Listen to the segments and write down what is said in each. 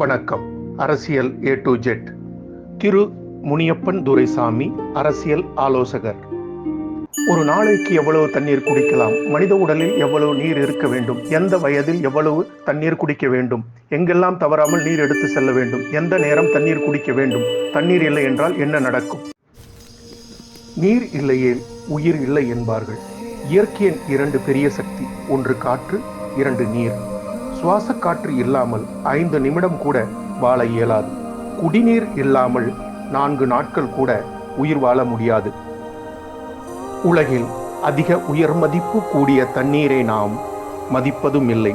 வணக்கம். அரசியல் A to Z Thiru Muniyappan Duraisamy அரசியல் ஆலோசகர். ஒரு நாளைக்கு எவ்வளவு தண்ணீர் குடிக்கலாம்? மனித உடலில் எவ்வளவு நீர் இருக்க வேண்டும்? எந்த வயதில் எவ்வளவு தண்ணீர் குடிக்க வேண்டும்? எங்கெல்லாம் தவறாமல் நீர் எடுத்து செல்ல வேண்டும்? எந்த நேரம் தண்ணீர் குடிக்க வேண்டும்? தண்ணீர் இல்லை என்றால் என்ன நடக்கும்? நீர் இல்லையே உயிர் இல்லை என்பார்கள். இயற்கையின் இரண்டு பெரிய சக்தி ஒன்று காற்று இரண்டு நீர். சுவாச காற்று இல்லாமல் ஐந்து நிமிடம் கூட வாழ இயலாது. குடிநீர் இல்லாமல் நான்கு நாட்கள் கூட உயிர் வாழ முடியாது. உலகில் அதிக உயர் மதிப்பு கூடிய தண்ணீரை நாம் மதிப்பதும் இல்லை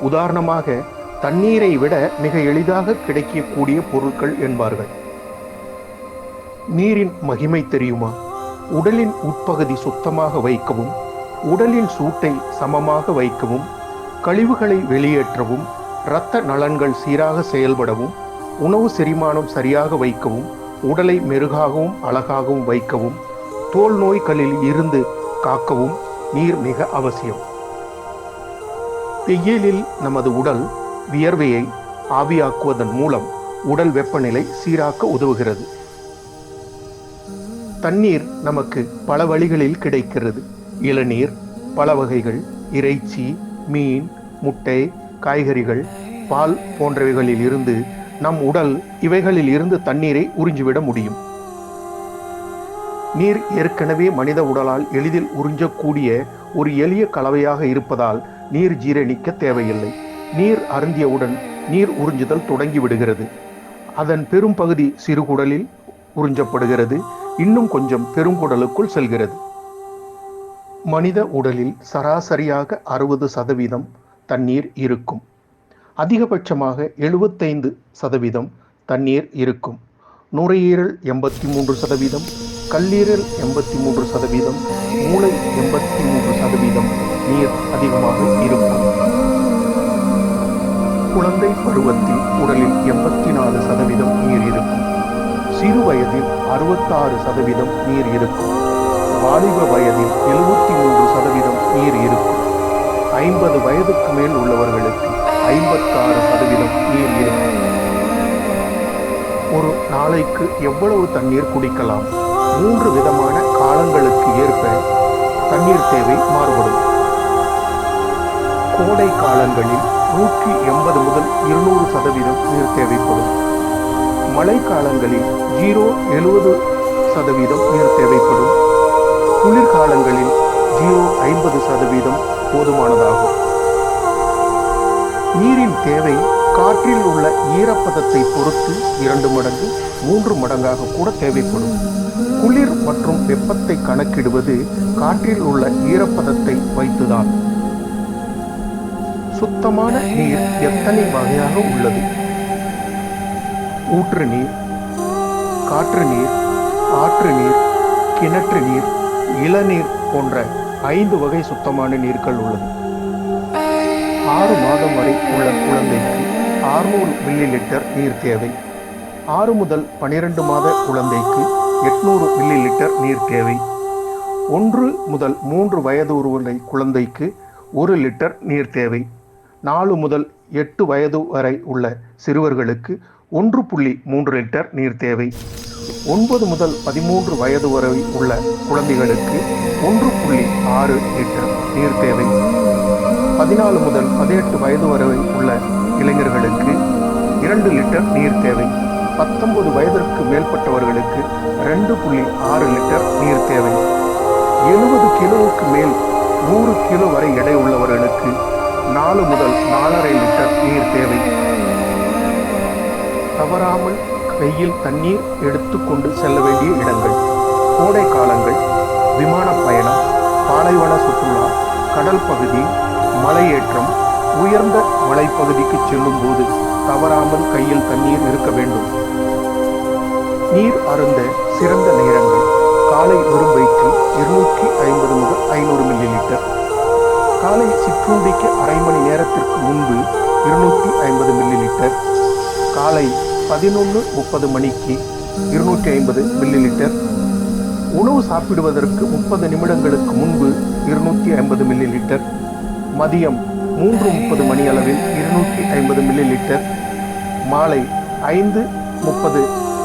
உதாரணமாக தண்ணீரை விட மிக எளிதாக கிடைக்கக்கூடிய பொருட்கள் என்பார்கள். நீரின் மகிமை தெரியுமா? உடலின் உட்பகுதி சுத்தமாக வைக்கவும் உடலின் சூட்டை சமமாக வைக்கவும் கழிவுகளை வெளியேற்றவும் இரத்த நலன்கள் சீராக செயல்படவும் உணவு செரிமானம் சரியாக வைக்கவும் உடலை மெருகாகவும் அழகாகவும் வைக்கவும் தோல் நோய்களில் இருந்து காக்கவும் நீர் மிக அவசியம். வெயிலில் நமது உடல் வியர்வையை ஆவியாக்குவதன் மூலம் உடல் வெப்பநிலை சீராக்க உதவுகிறது. தண்ணீர் நமக்கு பல வழிகளில் கிடைக்கிறது. இளநீர் பல வகைகள் இறைச்சி மீன் முட்டை காய்கறிகள் பால் போன்றவைகளில் இருந்து நம் உடல் இவைகளில் இருந்து தண்ணீரை உறிஞ்சிவிட முடியும். நீர் ஏற்கனவே மனித உடலால் எளிதில் உறிஞ்சக்கூடிய ஒரு எளிய கலவையாக இருப்பதால் நீர் ஜீரணிக்க தேவையில்லை. நீர் அருந்தியவுடன் நீர் உறிஞ்சுதல் தொடங்கிவிடுகிறது. அதன் பெரும் பகுதி சிறுகுடலில் உறிஞ்சப்படுகிறது. இன்னும் கொஞ்சம் பெருங்குடலுக்குள் செல்கிறது. மனித உடலில் சராசரியாக அறுபது சதவீதம் தண்ணீர் இருக்கும். அதிகபட்சமாக எழுபத்தைந்து சதவீதம் தண்ணீர் இருக்கும். நுரையீரல் எண்பத்தி மூன்று சதவீதம் கல்லீரல் எண்பத்தி மூன்று சதவீதம் மூளை எண்பத்தி மூன்று சதவீதம் நீர் அதிகமாக இருக்கும். குழந்தை பருவத்தில் உடலில் எண்பத்தி நாலு சதவீதம் நீர் இருக்கும். சிறு வயதில் அறுபத்தாறு சதவீதம் நீர் இருக்கும். வாலிப வயதில் எழுபது ஐம்பது வயதுக்கு மேல் உள்ளவர்களுக்கு ஐம்பத்தாறு சதவீதம் நீர் இருக்கும் ஒரு நாளைக்கு எவ்வளவு தண்ணீர் குடிக்கலாம்? மூன்று விதமான காலங்களுக்கு ஏற்ப தண்ணீர் தேவை மாறுபடும். கோடை காலங்களில் நூற்றி எண்பது முதல் இருநூறு சதவீதம் நீர் தேவைப்படும். மழை காலங்களில் ஜீரோ எழுபது சதவீதம் நீர் தேவைப்படும். குளிர்காலங்களில் ஜீரோ ஐம்பது சதவீதம் போதுமானதாகும். நீரின் தேவை காற்றில் உள்ள ஈரப்பதத்தை பொறுத்து இரண்டு மடங்கு மூன்று மடங்காக கூட தேவைப்படும். குளிர் மற்றும் வெப்பத்தை கணக்கிடுவது காற்றில் உள்ள ஈரப்பதத்தை வைத்துதான். சுத்தமான நீர் எத்தனை வகையாக உள்ளது? ஊற்று நீர் காற்று நீர் ஆற்று நீர் கிணற்று நீர் இளநீர் போன்ற ஐந்து வகை சுத்தமான நீர்கள் உள்ளது. ஆறு மாதம் வரை உள்ள குழந்தைக்கு ஆறுநூறு மில்லி லிட்டர் நீர் தேவை. ஆறு முதல் பனிரெண்டு மாத குழந்தைக்கு எட்நூறு மில்லி லிட்டர் நீர் தேவை. ஒன்று முதல் மூன்று வயது உள்ள குழந்தைக்கு ஒரு லிட்டர் நீர் தேவை. நாலு முதல் எட்டு வயது வரை உள்ள சிறுவர்களுக்கு ஒன்று புள்ளி மூன்று லிட்டர் நீர் தேவை. ஒன்பது முதல் பதிமூன்று வயது வரை உள்ள குழந்தைகளுக்கு ஒன்று புள்ளி ஆறு லிட்டர் நீர் தேவை. பதினாலு முதல் பதினெட்டு வயது வரை உள்ள இளைஞர்களுக்கு இரண்டு லிட்டர் நீர் தேவை. பத்தொன்பது வயதிற்கு மேற்பட்டவர்களுக்கு ரெண்டு புள்ளி ஆறு லிட்டர் நீர் தேவை. எழுபது கிலோவுக்கு மேல் நூறு கிலோ வரை எடை உள்ளவர்களுக்கு நாலு முதல் நாலரை லிட்டர் நீர் தேவை. தவறாமல் கையில் தண்ணீர் எடுத்துக்கொண்டு செல்ல வேண்டிய இடங்கள் கோடை காலங்கள் விமான பயணம் பாலைவன சுற்றுலா கடல் பகுதி மலையேற்றம் உயர்ந்த மலைப்பகுதிக்கு செல்லும் போது தவறாமல் கையில் தண்ணீர் இருக்க வேண்டும். நீர் அருந்த சிறந்த நேரங்கள். காலை வெறும் வயிற்றில் இருநூற்றி ஐம்பது முதல் ஐநூறு மில்லி லிட்டர் காலை சிற்றுண்டிக்கு அரை மணி நேரத்திற்கு முன்பு இருநூற்றி ஐம்பது மில்லி லிட்டர் காலை பதினொன்று முப்பது மணிக்கு இருநூற்றி ஐம்பது மில்லி லிட்டர் உணவு சாப்பிடுவதற்கு முப்பது நிமிடங்களுக்கு முன்பு இருநூற்றி ஐம்பது மில்லி லிட்டர் மதியம் மூன்று முப்பது மணி அளவில் இருநூற்றி ஐம்பது மில்லி லிட்டர் மாலை ஐந்து முப்பது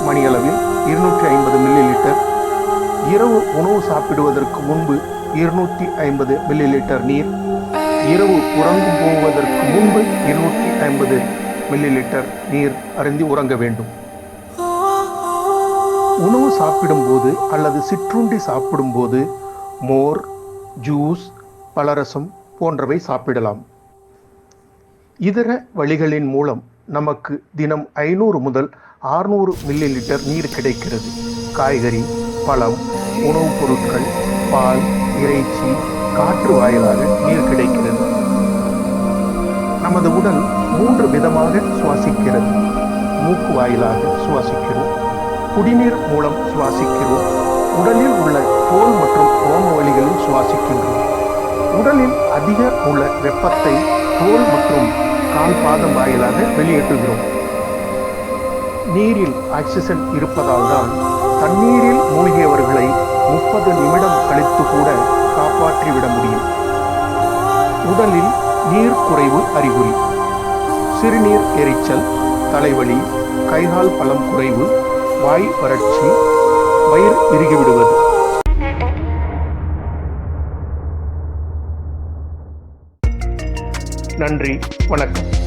மணியளவில் இருநூற்றி ஐம்பது மில்லி லிட்டர் இரவு உணவு சாப்பிடுவதற்கு முன்பு இருநூற்றி ஐம்பது மில்லி லிட்டர் நீர் இரவு உறங்கும் போவதற்கு முன்பு இருநூற்றி ஐம்பது மில்லி லிட்டர் நீர் அருந்தி உறங்க வேண்டும். உணவு சாப்பிடும்போது அல்லது சிற்றுண்டி சாப்பிடும்போது மோர் ஜூஸ் பலரசம் போன்றவை சாப்பிடலாம். இதர வழிகளின் மூலம் நமக்கு தினம் ஐநூறு முதல் ஆறுநூறு மில்லி லிட்டர் நீர் கிடைக்கிறது. காய்கறி பழம் உணவுப் பொருட்கள் பால் இறைச்சி காற்று வாயிலாக நீர் கிடைக்கிறது. நமது உடல் மூன்று விதமாக சுவாசிக்கிறது. மூக்கு வாயிலாக சுவாசிக்கிறோம் குடிநீர் மூலம் சுவாசிக்கிறோம் உடலில் உள்ள தோல் மற்றும் ரோம வழிகளில் சுவாசிக்கின்றோம் அதிக உள்ள வெப்பத்தை தோல் மற்றும் கால் பாதம் வாயிலாக வெளியேற்றுகிறோம். நீரில் ஆக்சிஜன் இருப்பதால் தான் தண்ணீரில் மூழ்கியவர்களை முப்பது நிமிடம் கழித்து கூட காப்பாற்றிவிட முடியும். உடலில் நீர் குறைவு அறிகுறி. சிறுநீர் எரிச்சல் தலைவலி கைகால் பலம் குறைவு வாய் வறட்சி வயிறு இறுகிவிடுவது. நன்றி வணக்கம்.